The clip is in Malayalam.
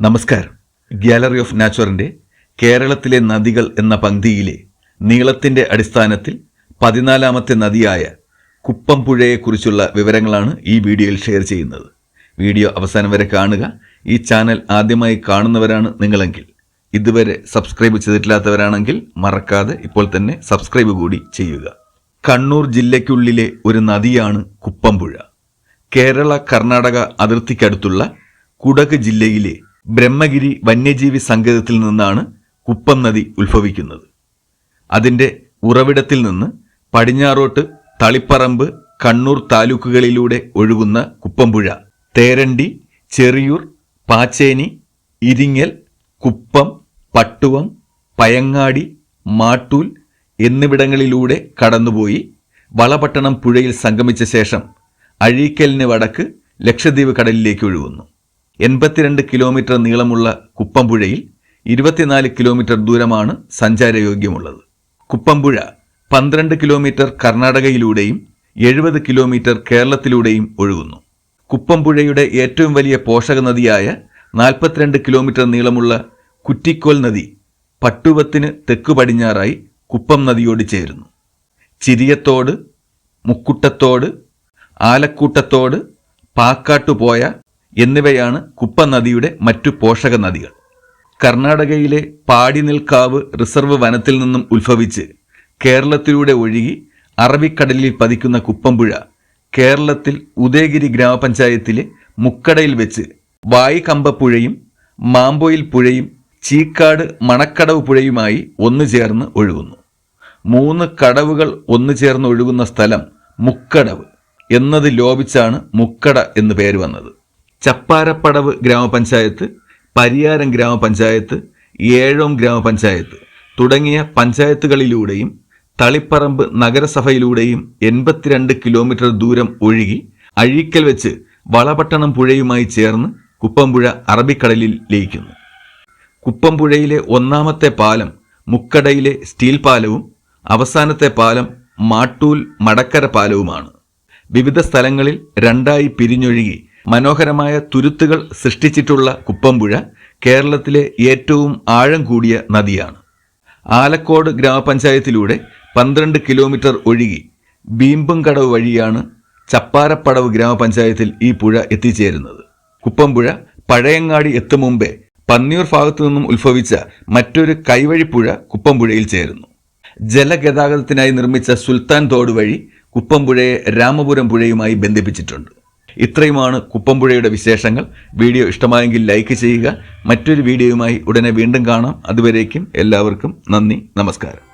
നമസ്കാരം. ഗ്യാലറി ഓഫ് നാച്ചുറിന്റെ കേരളത്തിലെ നദികൾ എന്ന പങ്ക്തിയിലെ നീളത്തിന്റെ അടിസ്ഥാനത്തിൽ പതിനാലാമത്തെ നദിയായ കുപ്പംപുഴയെക്കുറിച്ചുള്ള വിവരങ്ങളാണ് ഈ വീഡിയോയിൽ ഷെയർ ചെയ്യുന്നത്. വീഡിയോ അവസാനം വരെ കാണുക. ഈ ചാനൽ ആദ്യമായി കാണുന്നവരാണ് നിങ്ങളെങ്കിൽ ഇതുവരെ സബ്സ്ക്രൈബ് ചെയ്തിട്ടില്ലാത്തവരാണെങ്കിൽ മറക്കാതെ ഇപ്പോൾ തന്നെ സബ്സ്ക്രൈബ് കൂടി ചെയ്യുക. കണ്ണൂർ ജില്ലയ്ക്കുള്ളിലെ ഒരു നദിയാണ് കുപ്പംപുഴ. കേരള കർണാടക അതിർത്തിക്കടുത്തുള്ള കുടക് ജില്ലയിലെ ബ്രഹ്മഗിരി വന്യജീവി സങ്കേതത്തിൽ നിന്നാണ് കുപ്പം നദി ഉത്ഭവിക്കുന്നത്. അതിന്റെ ഉറവിടത്തിൽ നിന്ന് പടിഞ്ഞാറോട്ട് തളിപ്പറമ്പ് കണ്ണൂർ താലൂക്കുകളിലൂടെ ഒഴുകുന്ന കുപ്പംപുഴ തേരണ്ടി ചെറിയൂർ പാച്ചേനി ഇരിങ്ങൽ കുപ്പം പട്ടുവം പയങ്ങാടി മാട്ടൂൽ എന്നിവിടങ്ങളിലൂടെ കടന്നുപോയി വളപട്ടണം പുഴയിൽ സംഗമിച്ച ശേഷം അഴീക്കലിന് വടക്ക് ലക്ഷദ്വീപ് കടലിലേക്ക് ഒഴുകുന്നു. എൺപത്തിരണ്ട് കിലോമീറ്റർ നീളമുള്ള കുപ്പംപുഴയിൽ ഇരുപത്തിനാല് കിലോമീറ്റർ ദൂരമാണ് സഞ്ചാരയോഗ്യമുള്ളത്. കുപ്പംപുഴ പന്ത്രണ്ട് കിലോമീറ്റർ കർണാടകയിലൂടെയും എഴുപത് കിലോമീറ്റർ കേരളത്തിലൂടെയും ഒഴുകുന്നു. കുപ്പംപുഴയുടെ ഏറ്റവും വലിയ പോഷക നദിയായ നാൽപ്പത്തിരണ്ട് കിലോമീറ്റർ നീളമുള്ള കുറ്റിക്കോൽ നദി പട്ടുവത്തിന് തെക്കു പടിഞ്ഞാറായി കുപ്പം നദിയോട് ചേരുന്നു. ചിരിയത്തോട് മുക്കുട്ടത്തോട് ആലക്കൂട്ടത്തോട് പാക്കാട്ടുപോയ എന്നിവയാണ് കുപ്പ നദിയുടെ മറ്റു പോഷക നദികൾ കർണാടകയിലെ പാടിനിൽക്കാവ് റിസർവ് വനത്തിൽ നിന്നും ഉത്ഭവിച്ച് കേരളത്തിലൂടെ ഒഴുകി അറബിക്കടലിൽ പതിക്കുന്ന കുപ്പമ്പുഴ കേരളത്തിൽ ഉദയഗിരി ഗ്രാമപഞ്ചായത്തിലെ മുക്കടയിൽ വെച്ച് വായിക്കമ്പപ്പുഴയും മാമ്പോയിൽ പുഴയും ചീക്കാട് മണക്കടവ് പുഴയുമായി ഒന്നു ചേർന്ന് ഒഴുകുന്നു. മൂന്ന് കടവുകൾ ഒന്നു ചേർന്ന് ഒഴുകുന്ന സ്ഥലം മുക്കടവ് എന്നത് ലോപിച്ചാണ് മുക്കട എന്ന് പേര് വന്നത്. ചപ്പാരപ്പടവ് ഗ്രാമപഞ്ചായത്ത് പരിയാരം ഗ്രാമപഞ്ചായത്ത് ഏഴോം ഗ്രാമപഞ്ചായത്ത് തുടങ്ങിയ പഞ്ചായത്തുകളിലൂടെയും തളിപ്പറമ്പ് നഗരസഭയിലൂടെയും എൺപത്തിരണ്ട് കിലോമീറ്റർ ദൂരം ഒഴുകി അഴീക്കൽ വെച്ച് വളപട്ടണം പുഴയുമായി ചേർന്ന് കുപ്പംപുഴ അറബിക്കടലിൽ ലയിക്കുന്നു. കുപ്പംപുഴയിലെ ഒന്നാമത്തെ പാലം മുക്കടയിലെ സ്റ്റീൽ പാലവും അവസാനത്തെ പാലം മാട്ടൂൽ മടക്കര പാലവുമാണ്. വിവിധ സ്ഥലങ്ങളിൽ രണ്ടായി പിരിഞ്ഞൊഴുകി മനോഹരമായ തുരുത്തുകൾ സൃഷ്ടിച്ചിട്ടുള്ള കുപ്പമ്പുഴ കേരളത്തിലെ ഏറ്റവും ആഴം കൂടിയ നദിയാണ്. ആലക്കോട് ഗ്രാമപഞ്ചായത്തിലൂടെ പന്ത്രണ്ട് കിലോമീറ്റർ ഒഴുകി ബീമ്പുംകടവ് വഴിയാണ് ചപ്പാരപ്പടവ് ഗ്രാമപഞ്ചായത്തിൽ ഈ പുഴ എത്തിച്ചേരുന്നത്. കുപ്പമ്പുഴ പഴയങ്ങാടി എത്തും മുമ്പേ പന്നിയൂർ ഭാഗത്തു നിന്നും ഉത്ഭവിച്ച മറ്റൊരു കൈവഴിപ്പുഴ കുപ്പമ്പുഴയിൽ ചേരുന്നു. ജലഗതാഗതത്തിനായി നിർമ്മിച്ച സുൽത്താൻ തോട് വഴി കുപ്പമ്പുഴയെ രാമപുരം പുഴയുമായി ബന്ധിപ്പിച്ചിട്ടുണ്ട്. ഇത്രയുമാണ് കുപ്പമ്പുഴയുടെ വിശേഷങ്ങൾ. വീഡിയോ ഇഷ്ടമായെങ്കിൽ ലൈക്ക് ചെയ്യുക. മറ്റൊരു വീഡിയോയുമായി ഉടനെ വീണ്ടും കാണാം. അതുവരേക്കും എല്ലാവർക്കും നന്ദി നമസ്കാരം.